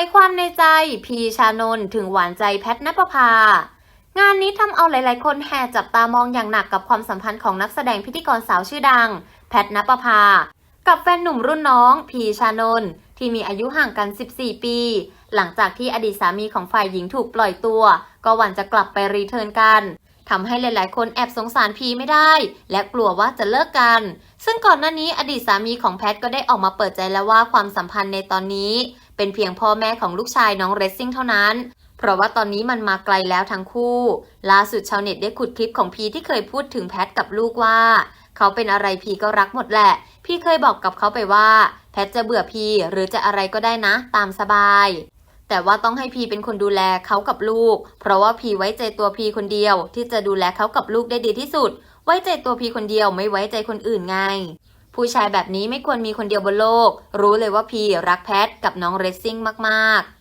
ยความในใจพีชานนท์ถึงหวานใจแพทนปภางานนี้ทำเอาหลาย ๆ คนแห่จับตามองอย่างหนักกับความสัมพันธ์ของนักแสดงพิธีกรสาวชื่อดัง แพทนปภากับแฟนหนุ่มรุ่นน้อง พีชานนท์ที่มีอายุห่างกัน 14 ปี หลังจากที่อดีตสามีของฝ่ายหญิงถูกปล่อยตัว ก็หวั่นจะกลับไปรีเทิร์นกันทำให้หลาย ๆ คนแอบสงสารพีไม่ได้ และกลัวว่าจะเลิกกัน ซึ่งก่อนหน้านี้อดีตสามีของแพทก็ได้ออกมาเปิดใจแล้วว่าความสัมพันธ์ในตอนนี้ เป็นเพียงพ่อแม่ของลูกชายน้องเรซซิ่งเท่านั้น เพราะว่าตอนนี้มันมาไกลแล้วทั้งคู่ ล่าสุดชาวเน็ตได้ขุดคลิปของพีที่เคยพูดถึงแพทกับลูกว่า เขาเป็นอะไรพีก็รักหมดแหละ พี่เคยบอกกับเขาไปว่า แพทจะเบื่อพีหรือจะอะไรก็ได้นะ ตามสบายแต่ว่าต้องให้พีเป็นคนดูแลเขากับลูก เพราะว่าพีไว้ใจตัวพีคนเดียว ที่จะดูแลเขากับลูกได้ดีที่สุด ไว้ใจตัวพีคนเดียวไม่ไว้ใจคนอื่นไง ผู้ชายแบบนี้ไม่ควรมีคนเดียวบนโลก รู้เลยว่าพีรักแพทกับน้องเรซซิ่งมากๆ